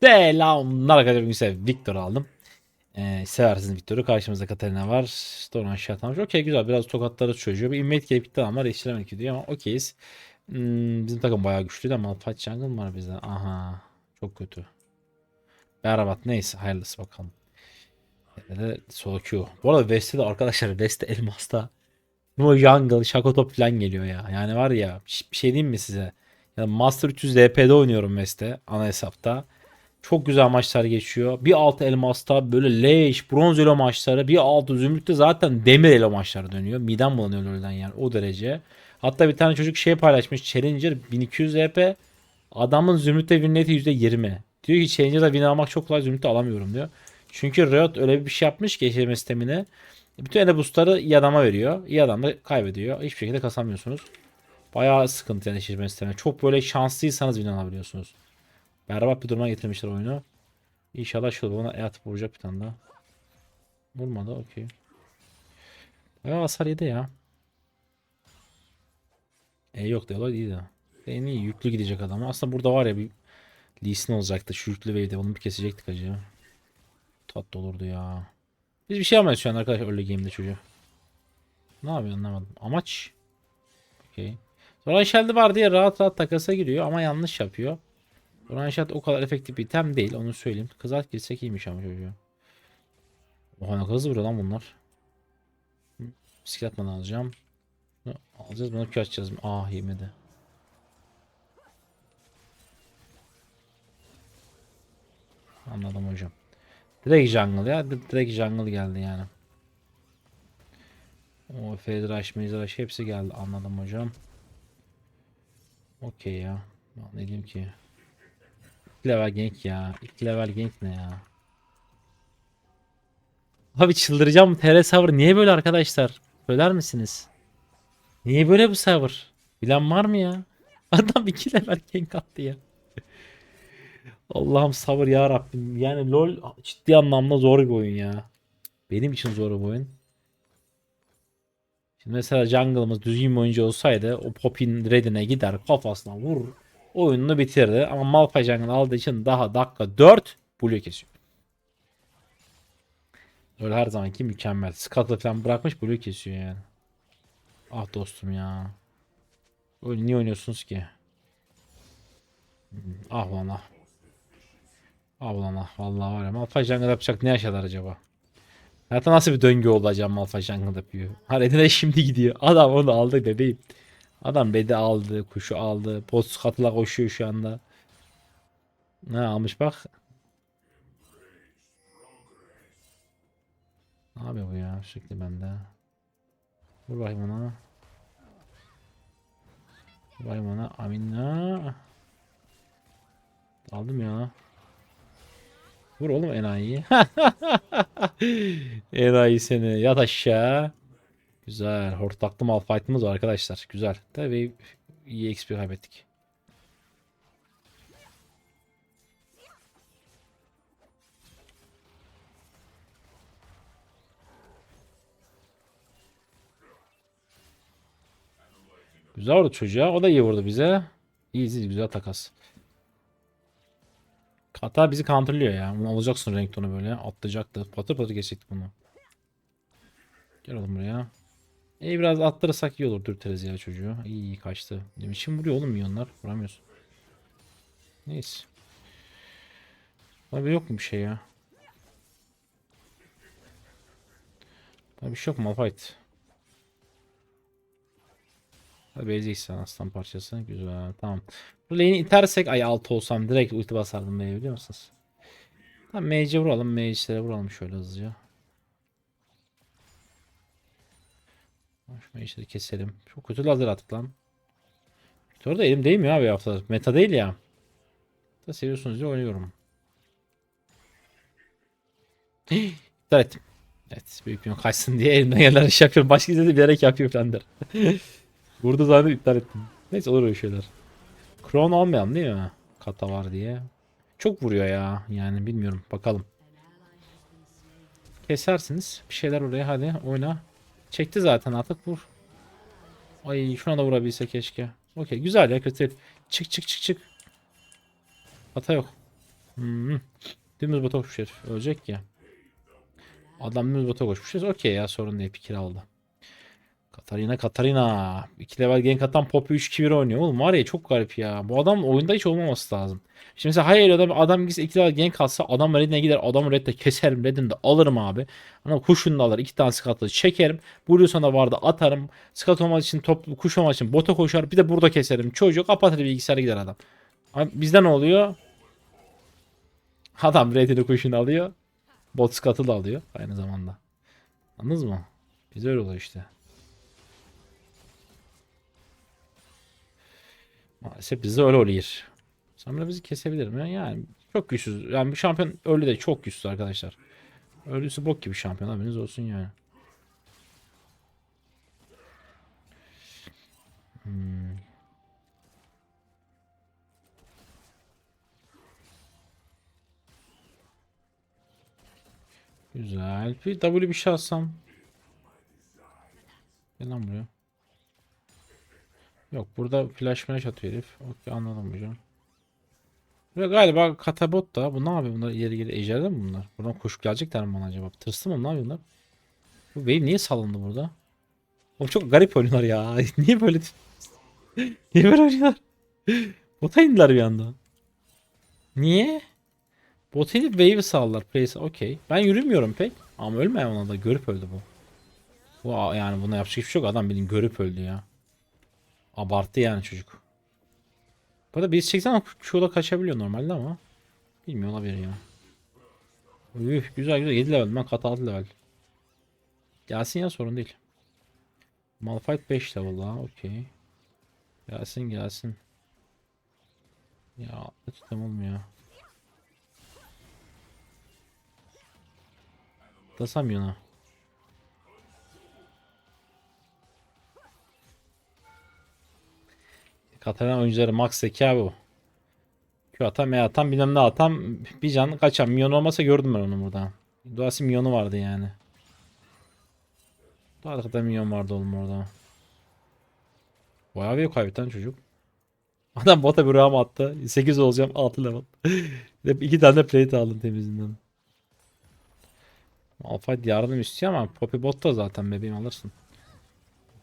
Selamlar arkadaşlar. Bugün size Victor aldım. Ee, seversiniz Victor'u. Karşımızda Katarina var. Aşağı atlamış. Okey güzel. Biraz tokatları çözüyor. Bir invade gelip gitti ama yetiştiremedik diyor ama okeyiz. Hmm, bizim takım bayağı güçlü ama Fight Jungle var bizde. Aha. Çok kötü. Berbat. Neyse. Hayırlısı bakalım. Ve solo Q. Bu arada West'te de arkadaşlar West'te Elmas'ta bu Jungle, Shaco Top falan geliyor ya. Yani var ya bir şey diyeyim mi size? Yani Master 300 DP'de oynuyorum West'te ana hesapta. Çok güzel maçlar geçiyor. Bir altı elmasta böyle leş, bronz elo maçları. Bir altı zümrütte zaten demir elo maçları dönüyor. Midem bulanıyor öyle yani o derece. Hatta bir tane çocuk şey paylaşmış. Challenger 1200 EP. Adamın zümrütte win rate'i %20. Diyor ki Challenger'da win almak çok kolay zümrütte alamıyorum diyor. Çünkü Riot öyle bir şey yapmış ki eşleşme sistemine. Bütün ele boostları veriyor. İyi da kaybediyor. Hiçbir şekilde kasamıyorsunuz. Bayağı sıkıntı yani eşleşme sistemi. Çok böyle şanslıysanız win alabiliyorsunuz. Berbat bir duruma getirmişler oyunu. İnşallah şu bana e atıp vuracak bir tane daha. Vurmadı okey. Bayağı hasar yedi ya. E yok diyorlar iyi de. En iyi yüklü gidecek adam. Aslında burada var ya bir Lee olacaktı. Şu yüklü wave'de onu bir kesecektik acı. Tatlı olurdu ya. Biz bir şey yapmayız şu an arkadaşlar early game'de çocuğu. Ne yapıyor anlamadım. Amaç. Okey. Sonra Shell'de var diye rahat rahat takasa giriyor ama yanlış yapıyor. Ranşat o kadar efektif bir item değil onu söyleyeyim. Kızart girsek iyiymiş ama çocuğu. Oha ne hızlı vuruyor lan bunlar. Bisiklet bana alacağım. Alacağız bunu Q açacağız. Ah yemedi. Anladım hocam. Direkt jungle ya. Direkt jungle geldi yani. O Federaş, Mezraş hepsi geldi. Anladım hocam. Okey ya. Ne diyeyim ki? 2 level gank ya. 2 level gank ne ya? Abi çıldıracağım. TR server niye böyle arkadaşlar? Söyler misiniz? Niye böyle bu server? Bilen var mı ya? Adam 2 level gank attı ya. Allah'ım sabır ya Rabbim. Yani LoL ciddi anlamda zor bir oyun ya. Benim için zor bir oyun. Şimdi mesela jungle'ımız düzgün bir oyuncu olsaydı o Pop'in redine gider kafasına vurur oyununu bitirdi. Ama Malphite Jungle aldığı için daha dakika 4 Blue kesiyor. Öyle her zamanki mükemmel. Scuttle'ı falan bırakmış Blue kesiyor yani. Ah dostum ya. Öyle niye oynuyorsunuz ki? Hmm, Ah lan ah. Lan ah. Vallahi var ya. Malphite Jungle yapacak ne yaşadılar acaba? Hayatta nasıl bir döngü oldu acaba Malphite Jungle yapıyor? Haredine şimdi gidiyor. Adam onu aldı bebeğim. Adam bedi aldı, kuşu aldı. Post katıla koşuyor şu anda. Ne almış bak. Ne yapıyor bu ya? Sürekli bende. Vur bakayım ona. Vur bakayım ona. Amina. Aldım ya. Vur oğlum enayi. enayi seni. Yat aşağı. Güzel. Hortlaklı malfight'ımız var arkadaşlar. Güzel. Tabii iyi XP kaybettik. Güzel vurdu çocuğa. O da iyi vurdu bize. İyi iyi güzel takas. Katar bizi counterlıyor ya. Bunu alacaksın Renekton'u böyle. Atlayacaktı. Patır patır geçecektik bunu. Gel oğlum buraya. İyi biraz attırırsak iyi olur dürteriz ya çocuğu. İyi iyi kaçtı. Ne biçim vuruyor oğlum milyonlar. Vuramıyorsun. Neyse. Abi yok mu bir şey ya? Abi bir şey yok Malphite? Hadi eziksen aslan parçası. Güzel tamam. Bu lane'i itersek ay altı olsam direkt ulti basardım B'ye biliyor musunuz? Tamam mage'e vuralım. Mage'lere vuralım şöyle hızlıca. Şu mage'leri keselim. Çok kötü lazer attık lan. Victor da elim değmiyor abi hafta. Meta değil ya. Da seviyorsunuz diye oynuyorum. İptal ettim. Evet büyük bir kaçsın diye elimden gelen iş yapıyorum. Başka izledi bilerek yapıyor falan der. Burada zaten iptal ettim. Neyse olur öyle şeyler. Kron olmayan değil mi? Kata var diye. Çok vuruyor ya. Yani bilmiyorum. Bakalım. Kesersiniz. Bir şeyler oraya hadi oyna. Çekti zaten artık vur. Ay şuna da vurabilse keşke. Okey güzel ya kötü. Çık çık çık çık. Hata yok. Hmm. Dümdüz bota koşmuş herif. Ölecek ya. Adam dümdüz bota koşmuş. Okey ya sorun değil. Pikir aldı. Katarina Katarina. 2 level gank atan Poppy 3-2-1 oynuyor. Oğlum var ya çok garip ya. Bu adam oyunda hiç olmaması lazım. Şimdi mesela hayır adam, adam gitse 2 level gank atsa adam redine gider. Adam redde keserim. Redini de alırım abi. Ama kuşunu da alır. 2 tane skatlı çekerim. Blue sana vardı atarım. Skat olmak için top kuş olmak için bota koşar. Bir de burada keserim. Çocuğu kapatır bilgisayara gider adam. Ama bizde ne oluyor? Adam redini kuşunu alıyor. Bot skatı da alıyor aynı zamanda. Anladınız mı? Öyle oluyor işte. Maalesef bizde öyle oluyor. Samira bizi kesebilir mi? Yani çok güçsüz. Yani bir şampiyon öyle de çok güçsüz arkadaşlar. Öylüsü bok gibi şampiyon haberiniz olsun yani. Hmm. Güzel. Bir W bir şey alsam. Gel lan buraya. Yok burada flash flash atıyor herif. Okey anladım hocam. Ve galiba katabot da bu ne yapıyor bunlar ileri geri ejderha mi bunlar? Buradan koşup gelecekler mi bana acaba? Tırstı mı ne yapıyorlar? Bu wave niye salındı burada? O çok garip oynuyorlar ya. niye böyle Niye böyle oynuyorlar? Bota indiler bir anda. Niye? Bota inip wave'i sallar. Place okey. Ben yürümüyorum pek. Ama ölme ona da görüp öldü bu. Bu yani buna yapacak hiçbir şey yok. Adam bildiğin görüp öldü ya. Abarttı yani çocuk. Bu arada biz çeksen Q'da kaçabiliyor normalde ama. Bilmiyor olabilir ya. Üh, güzel güzel 7 level ben kat 6 level. Gelsin ya sorun değil. Malphite 5 level daha okey. Gelsin gelsin. Ya tutam olmuyor. Tasamıyor ha. Katarina oyuncuları max zeka bu. Q atan, M atan, bilmem ne atan bir can kaçan. Milyon olmasa gördüm ben onu burada. Duası milyonu vardı yani. Daha kadar milyon vardı oğlum orada. Bayağı bir kaybeten çocuk. Adam bota bir ram attı. 8 olacağım 6 level. İki tane plate aldım temizinden. Malphite yardım istiyor ama Poppy bot da zaten bebeğim alırsın.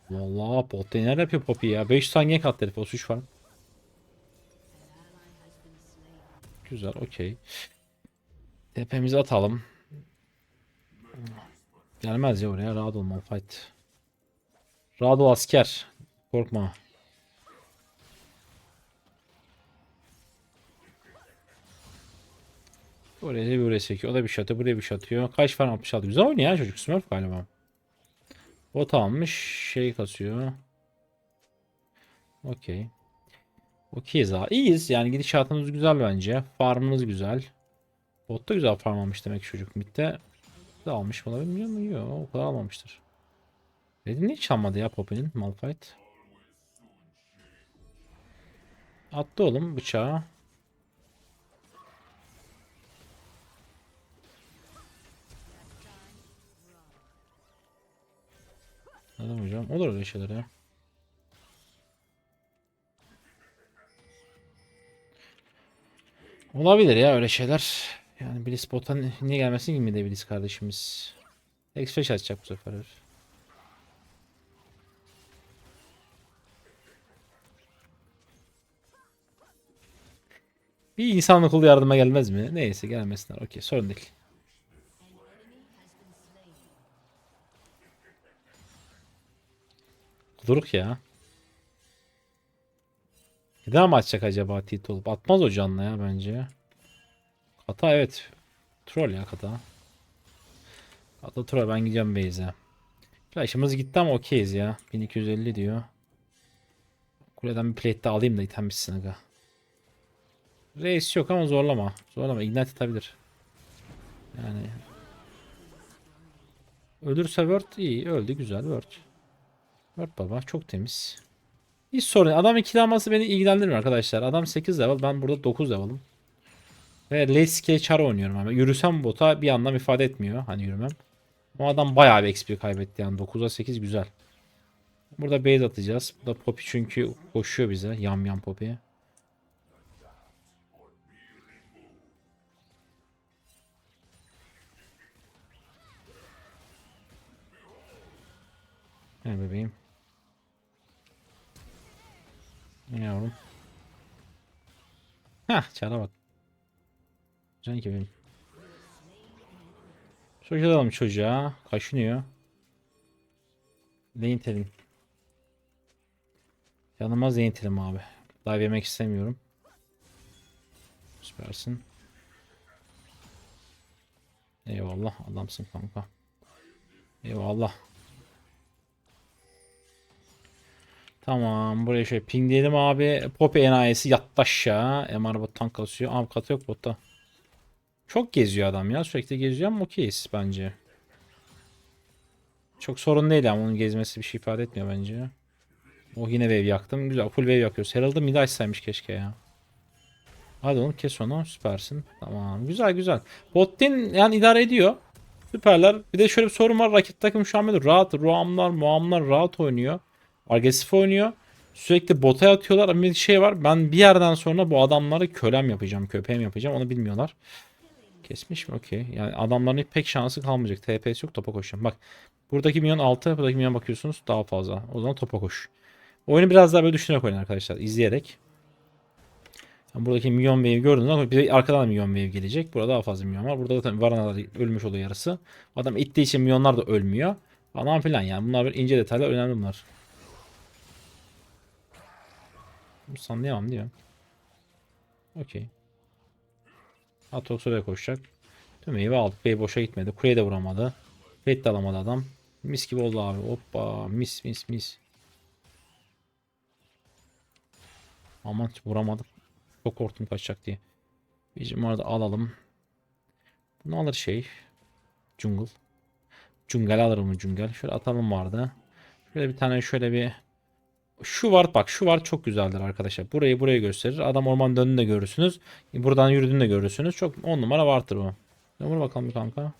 Vallahi bot neler yapıyor Poppy ya. 5 saniye kat herif 33 var. Güzel okey. Tepemizi atalım. Gelmez ya oraya rahat ol Malphite. Rahat ol asker. Korkma. Oraya bir oraya çekiyor. O da bir şey atıyor. Buraya bir şey atıyor. Kaç falan 66. Güzel oynuyor ya çocuk. Smurf galiba. Bot almış. Şey kasıyor. Okey. Okeyiz abi. İyiyiz. Yani gidişatımız güzel bence. Farmımız güzel. Bot da güzel farm almış demek çocuk. Mid'de de almış olabilir mi? Yok. O kadar almamıştır. Dedim niye çalmadı ya Poppy'nin Malphite? Attı oğlum bıçağı. Hocam. Olur öyle şeyler ya. Olabilir ya öyle şeyler. Yani Bliss bota niye gelmesin ki mi de Bliss kardeşimiz. X-Flash atacak bu sefer. Bir insan akıllı yardıma gelmez mi? Neyse gelmesinler. Okey sorun değil. Kuduruk ya. Neden mi açacak acaba Tito olup? Atmaz o canlı ya bence. Kata evet. Troll ya kata. Kata troll ben gideceğim base'e. Flash'ımız gitti ama okeyiz ya. 1250 diyor. Kuleden bir plate de alayım da item bitsin aga. Reis yok ama zorlama. Zorlama. Ignite atabilir. Yani. Ölürse Word iyi. Öldü güzel Word. Word baba çok temiz. Hiç sorun. Adam ikili beni ilgilendirmiyor arkadaşlar. Adam 8 level. Ben burada 9 level'ım. Ve late scale char oynuyorum ama. Yürüsem bota bir anlam ifade etmiyor. Hani yürümem. O adam bayağı bir XP kaybetti yani 9'a 8 güzel. Burada base atacağız. Burada Poppy çünkü koşuyor bize. Yam yam Poppy. Gel bebeğim. Yavrum? Hah çara bak. Can ki benim. Soyalım çocuğa. Kaşınıyor. Zeyn telim. Yanıma telim abi. Dive yemek istemiyorum. Süpersin. Eyvallah adamsın kanka. Eyvallah. Tamam buraya şöyle pingleyelim abi. Poppy enayisi yattı aşağı. MR bot tank kasıyor. Katı yok botta. Çok geziyor adam ya. Sürekli geziyor ama okeyiz bence. Çok sorun değil ama onun gezmesi bir şey ifade etmiyor bence. O yine wave yaktım. Güzel full wave yakıyoruz. Herald'ı mid açsaymış keşke ya. Hadi oğlum kes onu. Süpersin. Tamam. Güzel güzel. Bottin yani idare ediyor. Süperler. Bir de şöyle bir sorun var. Rakip takım şu an böyle rahat. Ruamlar, muamlar rahat oynuyor. Agresif oynuyor. Sürekli bota atıyorlar ama bir şey var. Ben bir yerden sonra bu adamları kölem yapacağım. Köpeğim yapacağım. Onu bilmiyorlar. Kesmiş mi? Okey. Yani adamların pek şansı kalmayacak. TPS yok topa koşacağım. Bak. Buradaki milyon 6. Buradaki milyon bakıyorsunuz daha fazla. O zaman topa koş. Oyunu biraz daha böyle düşünerek oynayın arkadaşlar. izleyerek. Yani buradaki milyon wave gördünüz ama bir de arkadan da milyon wave gelecek. Burada daha fazla milyon var. Burada zaten Varanalar ölmüş oluyor yarısı. Adam ittiği için milyonlar da ölmüyor. Falan filan yani. Bunlar böyle ince detaylar önemli bunlar. Sanlayamam değil mi? Okey. Oraya koşacak. Tüm meyve aldık. Bey boşa gitmedi. Kuleye de vuramadı. Red de alamadı adam. Mis gibi oldu abi. Hoppa. Mis mis mis. Aman vuramadım. Çok korktum kaçacak diye. Bizim orada alalım. Bunu alır şey. Jungle. Jungle alır mı Jungle? Şöyle atalım vardı. Şöyle bir tane şöyle bir şu var bak şu var çok güzeldir arkadaşlar. Burayı buraya gösterir. Adam orman döndüğünde görürsünüz. Buradan yürüdüğünde görürsünüz. Çok 10 numara vardır bu. Ne vur bakalım kanka.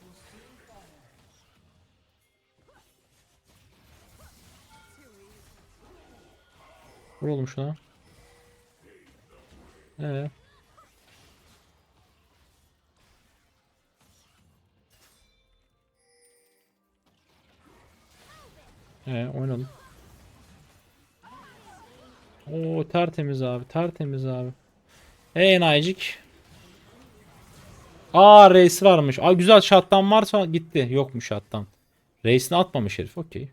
Vur oğlum şuna. Evet. Evet oynayalım. Oo tertemiz abi. Tertemiz abi. Hey Naycik. Aa reis varmış. Aa güzel shot'tan varsa gitti. Yokmuş shot'tan. Reisini atmamış herif. Okey.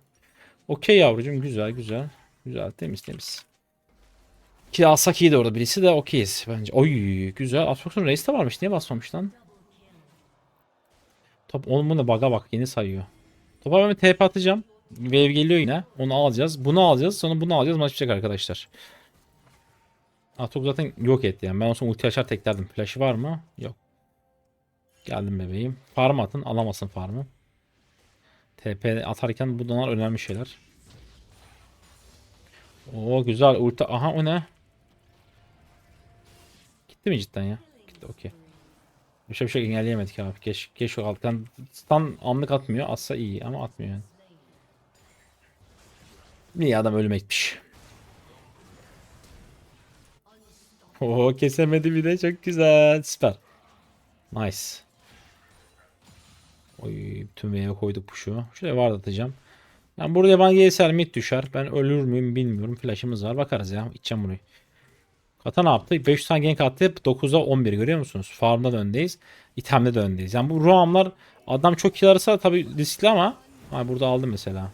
Okey yavrucuğum. Güzel güzel. Güzel temiz temiz. Ki alsak iyi de orada birisi de okeyiz bence. Oy güzel. Asfox'un reis de varmış. Niye basmamış lan? Top onun bunu baga bak. Yeni sayıyor. Topa ben TP atacağım. Wave geliyor yine. Onu alacağız. Bunu alacağız. Sonra bunu alacağız. Maç bitecek arkadaşlar. Atok zaten yok etti yani. Ben olsam ulti açar teklerdim. Flash'ı var mı? Yok. Geldim bebeğim. Farm atın. Alamasın farmı. TP atarken bunlar önemli şeyler. Oo güzel ulti. Aha o ne? Gitti mi cidden ya? Gitti okey. Bir şey bir şey engelleyemedik abi. Geç, geç o alttan. Stun anlık atmıyor. Atsa iyi ama atmıyor yani. Niye adam ölmekmiş. Oo kesemedi bir de çok güzel. Süper. Nice. Oy tüm meyve koyduk puşu. Şuraya ward atacağım. Ben buraya bana gelirse mid düşer. Ben ölür müyüm bilmiyorum. Flash'ımız var. Bakarız ya. İçeceğim burayı. Kata ne yaptı? 500 tane gank attı. 9'a 11 görüyor musunuz? Farmda da öndeyiz. İtemde de öndeyiz. Yani bu roamlar adam çok kill arasa tabii riskli ama ha, burada aldım mesela.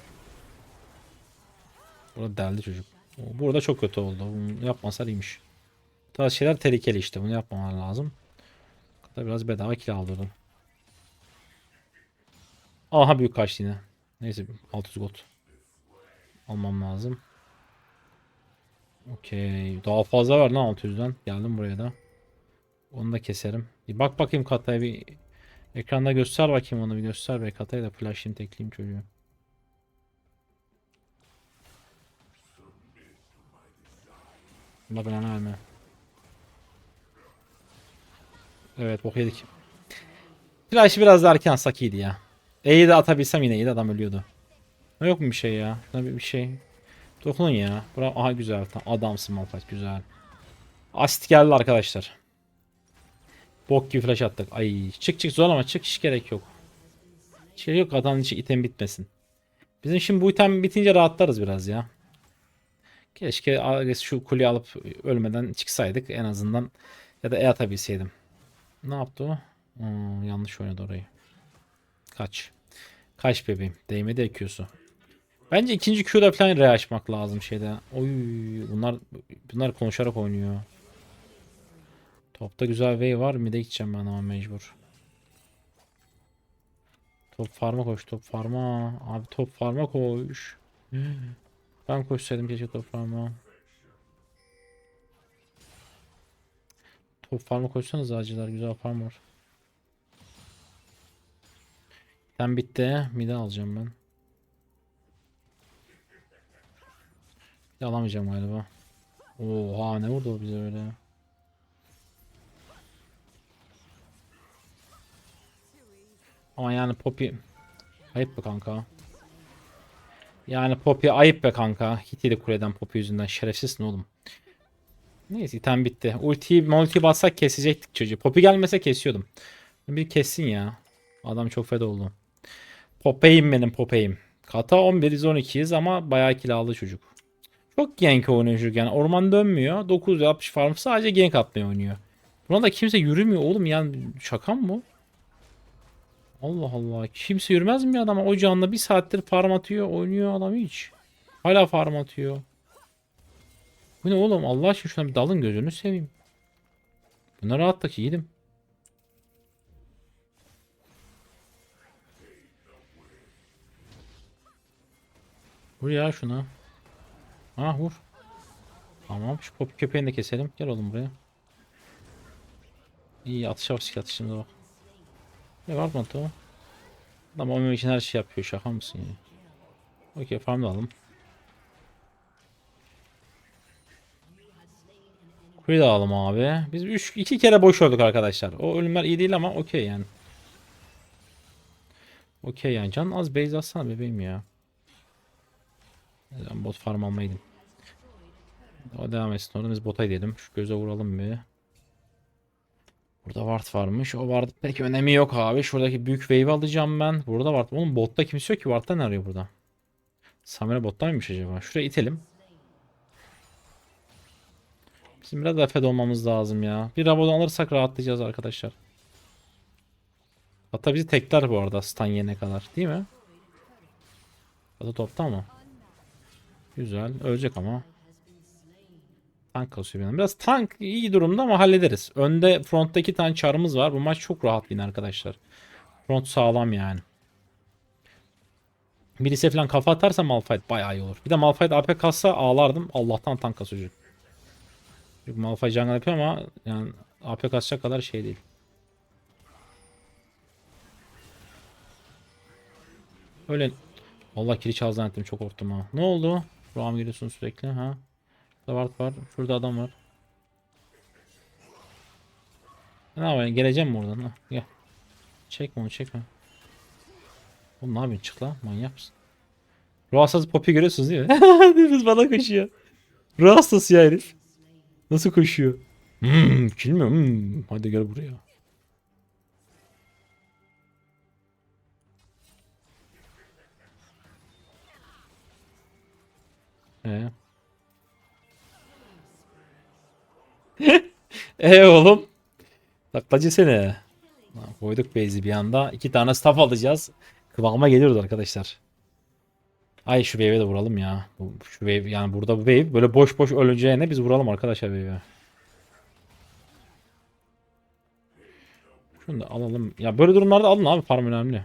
Burada deldi çocuk. Burada çok kötü oldu. Bunu yapmasalar iyiymiş. Bu tarz şeyler tehlikeli işte. Bunu yapmaman lazım. Hatta biraz bedava kill aldırdım. Aha büyük kaçtı yine. Neyse 600 gold. Almam lazım. Okey. Daha fazla var lan 600'den. Geldim buraya da. Onu da keserim. Bir bak bakayım kataya bir ekranda göster bakayım onu bir göster be kataya da flash'ını tekleyeyim çocuğu. Allah belanı verme. Evet bok yedik. Flash biraz da erken sak iyiydi ya. E'yi de atabilsem yine iyi de adam ölüyordu. Ne yok mu bir şey ya? Şuna bir, şey. Dokunun ya. Bura aha güzel. Tamam, adamsın Malphite güzel. Asit geldi arkadaşlar. Bok gibi flash attık. Ay çık çık zorlama çık hiç gerek yok. Hiç gerek yok adamın içi item bitmesin. Bizim şimdi bu item bitince rahatlarız biraz ya. Keşke şu kuleyi alıp ölmeden çıksaydık en azından. Ya da E atabilseydim. Ne yaptı o? Hmm, yanlış oynadı orayı. Kaç. Kaç bebeğim. Değmedi ekiyorsu. Bence ikinci Q'da falan re açmak lazım şeyde. Oy bunlar bunlar konuşarak oynuyor. Topta güzel wave var. Mid'e gideceğim ben ama mecbur. Top farma koş top farma. Abi top farma koş. Ben koşsaydım keşke top farma. Top farma koşsanız acılar güzel farm var. Sen bitti. Mid'e alacağım ben. Bir alamayacağım galiba. Oha ne vurdu bize öyle. Ama yani Poppy ayıp be kanka. Yani Poppy ayıp be kanka. Hitiydi kuleden Poppy yüzünden. Şerefsizsin oğlum. Neyse item bitti. Ultiyi multi bassak kesecektik çocuğu. Poppy gelmese kesiyordum. Bir kessin ya. Adam çok feda oldu. Popey'im benim Popey'im. Kata 11 12'yiz ama bayağı kill aldı çocuk. Çok gank oynuyor çocuk yani. Orman dönmüyor. 960 farm sadece gank atmaya oynuyor. Buna da kimse yürümüyor oğlum yani şaka mı bu? Allah Allah. Kimse yürümez mi adama? O canla bir saattir farm atıyor. Oynuyor adam hiç. Hala farm atıyor. Bu ne oğlum? Allah aşkına şuna bir dalın gözünü seveyim. Buna rahatlık yedim. Vur ya şuna. Ha vur. Tamam şu pop köpeğini de keselim. Gel oğlum buraya. İyi atışa bak atışımda bak. Var mı o? Adam oynamak için her şey yapıyor. Şaka mısın ya? Okey farm alalım. Kuyu da alalım abi. Biz 3 2 kere boş öldük arkadaşlar. O ölümler iyi değil ama okey yani. Okey yani. Can az base atsana bebeğim ya. Ben bot farm almaydım. O devam etsin orada biz bota gidelim. Şu göze vuralım bir. Burada ward varmış. O ward pek önemi yok abi. Şuradaki büyük wave alacağım ben. Burada ward. Oğlum botta kimse yok ki. Ward'da ne arıyor burada? Samira bottaymış acaba? Şuraya itelim. Bizim biraz da fed olmamız lazım ya. Bir Rabadon alırsak rahatlayacağız arkadaşlar. Hatta bizi tekler bu arada stun yene kadar. Değil mi? Hatta topta mı? Güzel. Ölecek ama. Tank kasıyor benim. Biraz tank iyi durumda ama hallederiz. Önde frontta iki tane çarımız var. Bu maç çok rahat win arkadaşlar. Front sağlam yani. Birisi falan kafa atarsa Malphite bayağı iyi olur. Bir de Malphite AP kassa ağlardım. Allah'tan tank kasıyor. Çünkü Malphite jungle yapıyor ama yani AP kasacak kadar şey değil. Öyle Allah kili çal zannettim çok korktum ha. Ne oldu? Ram geliyorsun sürekli ha. Ward var. Şurada adam var. Ne yapayım? Geleceğim mi oradan? Ha, gel. Çekme onu çekme. Oğlum ne yapıyorsun? Çık lan. Manyak mısın? Ruh hastası Poppy görüyorsunuz değil mi? Deniz bana koşuyor. Ruh hastası ya herif. Nasıl koşuyor? Hmm, kill mi? Hmm. Hadi gel buraya. Ee? Ee oğlum. Taklacı seni. Koyduk base'i bir anda. İki tane staff alacağız. Kıvama geliyoruz arkadaşlar. Ay şu wave'e de vuralım ya. Şu wave yani burada bu wave böyle boş boş öleceğine biz vuralım arkadaşlar wave'e. Şunu da alalım. Ya böyle durumlarda alın abi farm önemli.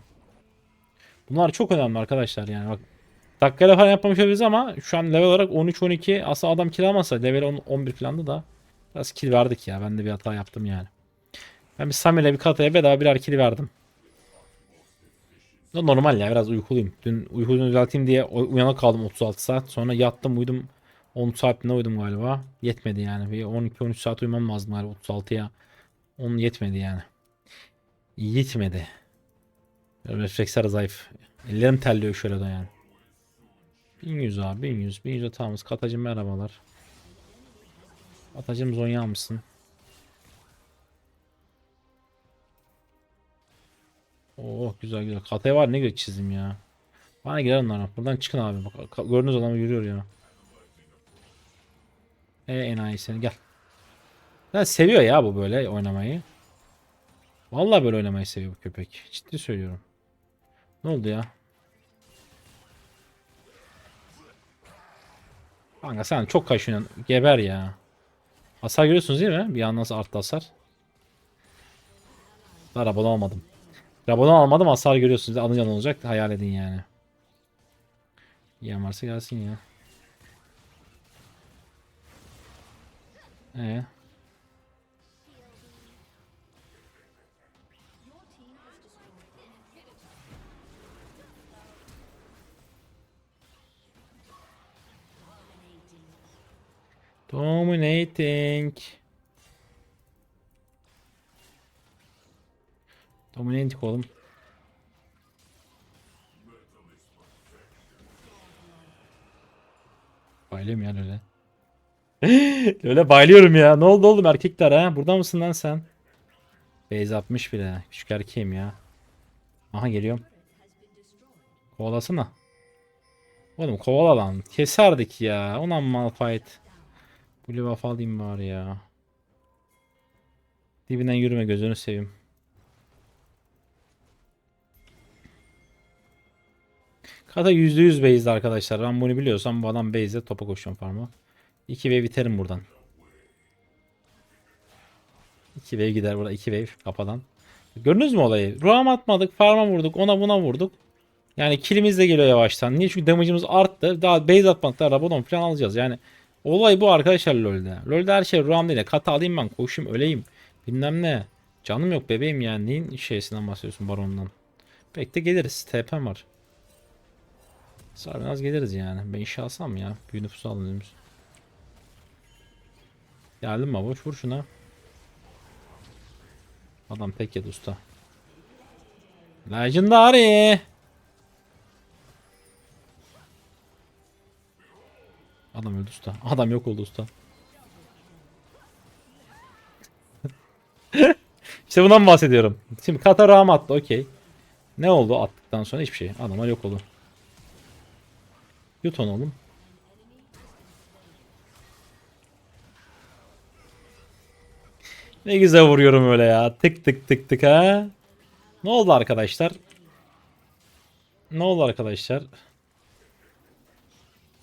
Bunlar çok önemli arkadaşlar yani bak. Dakikayla falan yapmamış olabiliriz ama şu an level olarak 13-12 aslında adam kill almasa level 10, 11 falandı da biraz kill verdik ya. Ben de bir hata yaptım yani. Ben bir Samir'le bir Kata'ya bedava birer kill verdim. Normal ya biraz uykuluyum. Dün uykuyu düzelteyim diye uy- uyanık kaldım 36 saat. Sonra yattım uyudum. 10 saat ne uyudum galiba. Yetmedi yani. Bir 12-13 saat uyumam lazım galiba 36'ya. 10 yetmedi yani. Yetmedi. Refleksler zayıf. Ellerim terliyor şöyle de yani. 1100 abi 1100. 1100 atağımız. Katacım merhabalar. Katacım Zonya mısın? Oh güzel güzel. Kataya var ne güzel çizdim ya. Bana girer onlar. Buradan çıkın abi. Bak, gördüğünüz adam yürüyor ya. E enayi seni gel. Ya seviyor ya bu böyle oynamayı. Vallahi böyle oynamayı seviyor bu köpek. Ciddi söylüyorum. Ne oldu ya? Kanka sen çok kaşınıyorsun. Geber ya. Hasar görüyorsunuz değil mi? Bir an nasıl arttı hasar. Ben rabona almadım. Rabona almadım hasar görüyorsunuz. Alınca ne olacak? Hayal edin yani. Yiyen varsa gelsin ya. Ee? Dominating. Dominating oğlum. Bayılıyorum ya öyle. öyle bayılıyorum ya. Ne oldu oğlum erkekler ha? Burada mısın lan sen? Base atmış bile. Küçük erkeğim ya. Aha geliyorum. Kovalasana. Oğlum kovala lan. Keserdik ya. Ulan Malphite. Blue buff alayım bari ya. Dibinden yürüme gözünü seveyim. Kata %100 base'de arkadaşlar. Ben bunu biliyorsam bu adam base'de topa koşuyorum farm'a. 2 wave biterim buradan. 2 wave gider burada 2 wave kafadan. Gördünüz mü olayı? Ruham atmadık, farm'a vurduk, ona buna vurduk. Yani killimiz de geliyor yavaştan. Niye? Çünkü damage'ımız arttı. Daha base atmakta Rabadon falan alacağız. Yani olay bu arkadaşlar LoL'de. LoL'de her şey Ruham değil. Kata alayım ben, koşayım, öleyim. Bilmem ne. Canım yok bebeğim yani. Neyin şeysinden bahsediyorsun barondan? Pek de geliriz. TP'm var. Sarmaz geliriz yani. Ben işe alsam ya. Büyü nüfusu alınıyoruz. Geldim mi boş vur şuna. Adam tek yedi usta. Legendary. Adam öldü usta. Adam yok oldu usta. işte bundan bahsediyorum. Şimdi Katar Rahman attı okey. Ne oldu attıktan sonra hiçbir şey. Adamlar yok oldu. Yut onu oğlum. Ne güzel vuruyorum öyle ya. Tık tık tık tık ha. Ne oldu arkadaşlar? Ne oldu arkadaşlar?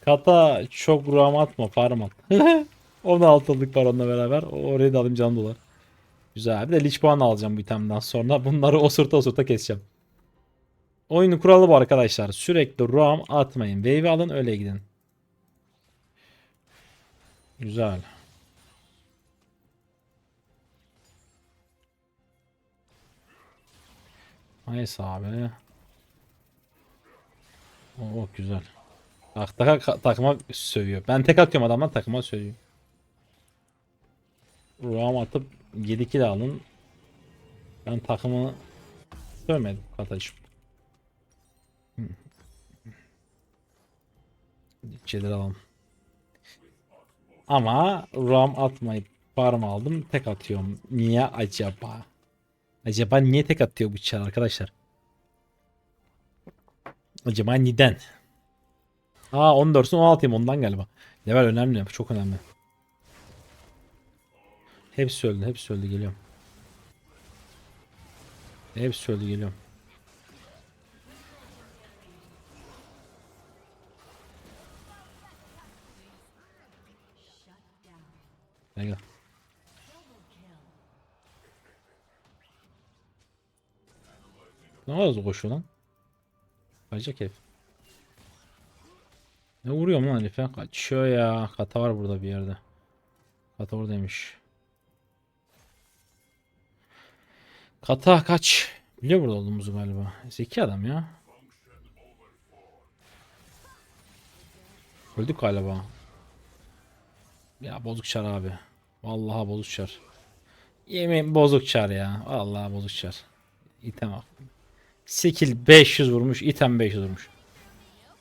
Kata çok ruham atma farm at. 16'lık var onunla beraber. Orayı da alayım canım dolar. Güzel. Bir de lich puan alacağım bu itemden sonra. Bunları osurta osurta keseceğim. Oyunun kuralı bu arkadaşlar. Sürekli ruham atmayın. Wave alın öyle gidin. Güzel. Nice abi. Oo güzel. Bak taka, takıma sövüyor. Ben tek atıyorum adamlar takıma sövüyor. Ruham atıp 7 kill alın. Ben takımı sövmedim kardeşim. Şeyler alalım. Ama Ram atmayıp farm aldım. Tek atıyorum. Niye acaba? Acaba niye tek atıyor bu çar arkadaşlar? Acaba neden? Aa 14'sün 16'yım ondan galiba. Level önemli. Çok önemli. Hepsi öldü. Hepsi öldü. Geliyorum. Hepsi öldü. Geliyorum. Gel gel. Ne kadar koşuyor lan? Kaçacak herif. Ne vuruyorum lan herife? Kaçıyor ya. Kata var burada bir yerde. Kata oradaymış. Kata kaç. Biliyor burada olduğumuzu galiba. Zeki adam ya. Öldük galiba. Ya bozuk çar abi. Vallahi bozuk çar. Yemin bozuk çar ya. Vallahi bozuk çar. İtem al. Skill 500 vurmuş. item 500 vurmuş.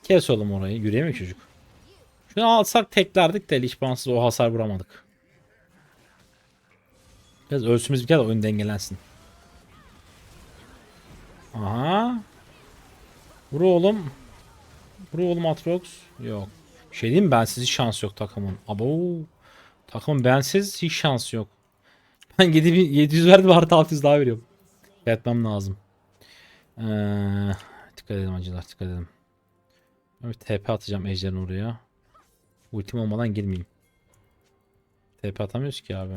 Kes oğlum orayı. Yürüyemiyor çocuk. Şunu alsak teklerdik de hiç bağımsız o hasar vuramadık. Biraz ölsümüz bir kere oyun dengelensin. Aha. Vur oğlum. Vur oğlum Atrox. Yok. Bir şey diyeyim mi? Bensiz hiç şans yok takımın. Abo. Takımın bensiz hiç şans yok. Ben 7700 verdim artı 600 daha veriyorum. Yatmam lazım. Ee, dikkat edelim acılar dikkat edelim. Evet, TP atacağım ejderin oraya. Ultim olmadan girmeyeyim. TP atamıyoruz ki abi.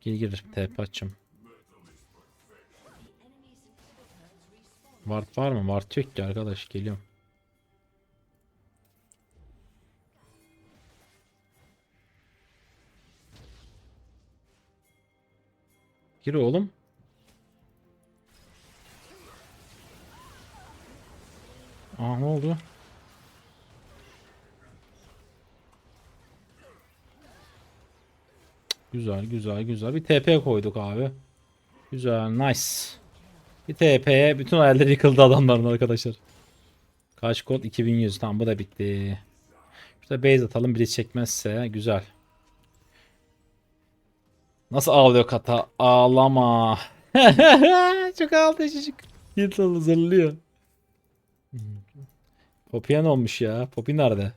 Gir gir TP atacağım. Ward var mı? Ward yok ki arkadaş geliyorum. Gir oğlum. Aa ne oldu? Güzel güzel güzel. Bir TP koyduk abi. Güzel nice. Bir TP'ye bütün hayaller yıkıldı adamların arkadaşlar. Kaç kod? 2100. Tamam bu da bitti. İşte base atalım biri çekmezse güzel. Nasıl ağlıyor kata? Ağlama. Çok ağlıyor çocuk. Yıtıl zırlıyor. Poppy'e ne olmuş ya? Poppy nerede?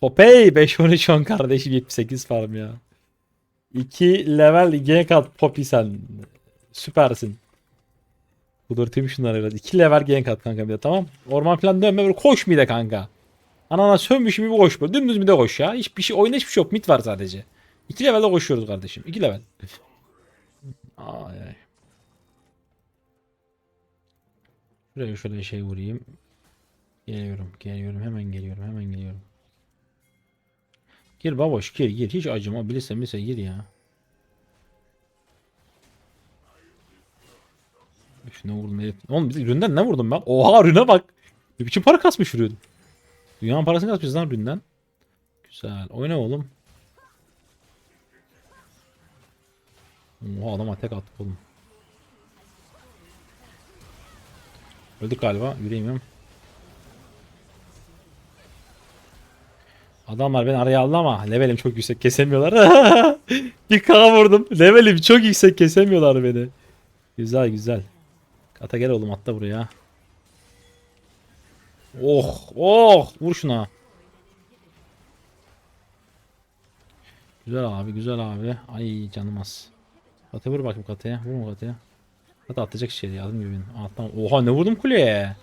Popey 5 13 10 kardeşim 78 farm ya. 2 level gank at Poppy sen. Süpersin. Kudurtayım şunları biraz. 2 level gank at kanka bir de tamam. Orman falan dönme böyle koş bir de kanka. Anana sönmüş gibi koş böyle. Dümdüz bir de koş ya. Hiçbir şey oyunda hiçbir şey yok. Mit var sadece. 2 levelde koşuyoruz kardeşim. 2 level. Ay ay. Şuraya şöyle şey vurayım. Geliyorum, geliyorum, hemen geliyorum, hemen geliyorum. Gir baboş, gir, gir. Hiç acıma, bilirse bilirse gir ya. Üf ne vurdum herif. Oğlum bir de üründen ne vurdum ben? Oha rüne bak. Ne biçim para kasmış ürün. Dünyanın parasını kasmışız lan üründen. Güzel. Oyna oğlum. Oha adama tek attık oğlum. Öldük galiba. Yürüyemiyorum. Adamlar beni araya aldı ama levelim çok yüksek kesemiyorlar. bir K vurdum. Levelim çok yüksek kesemiyorlar beni. Güzel güzel. Kata gel oğlum atla buraya. Oh oh vur şuna. Güzel abi güzel abi. Ay canım az. Kata vur bakayım kataya. Vur mu kataya? Kata atlayacak şey yardım gibi. Atlam. Oha ne vurdum kuleye.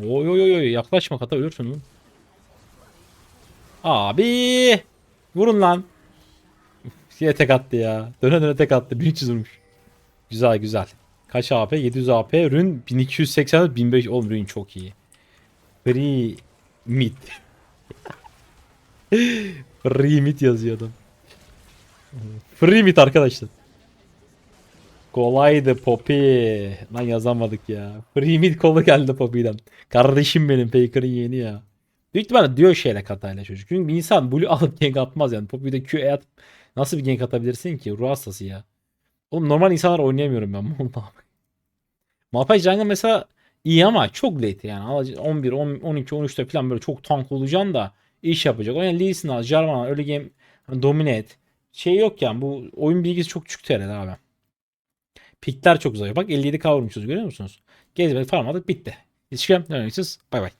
Oy oy oy yaklaşma kata ölürsün lan. Abi vurun lan. Yine tek attı ya. Döne döne tek attı. 1300 vurmuş. Güzel güzel. Kaç AP? 700 AP. Rün 1280 1500. Oğlum Rün çok iyi. Free mid. Free mid yazıyor adam. Free mid arkadaşlar. Kolaydı Poppy. Lan yazamadık ya. Free mid kolu geldi Poppy'den. Kardeşim benim Faker'ın yeni ya. Büyük ihtimalle diyor şeyle katayla çocuk. Çünkü bir insan blue alıp gank atmaz yani. Poppy'de Q'ye atıp nasıl bir gank atabilirsin ki? Ruh hastası ya. Oğlum normal insanlar oynayamıyorum ben. Malphite Jungle mesela iyi ama çok late yani. Al- 11, 10, 12, 13'te falan böyle çok tank olacaksın da iş yapacak. O yani Lee Sin al, Jarvan al, öyle game hani domine et. Şey yok yani bu oyun bilgisi çok çıktı herhalde abi. Pikler çok zayıf. Bak 57 kavurmuşuz görüyor musunuz? Gezmek farm aldık bitti. Döneceğiz. Bay bay.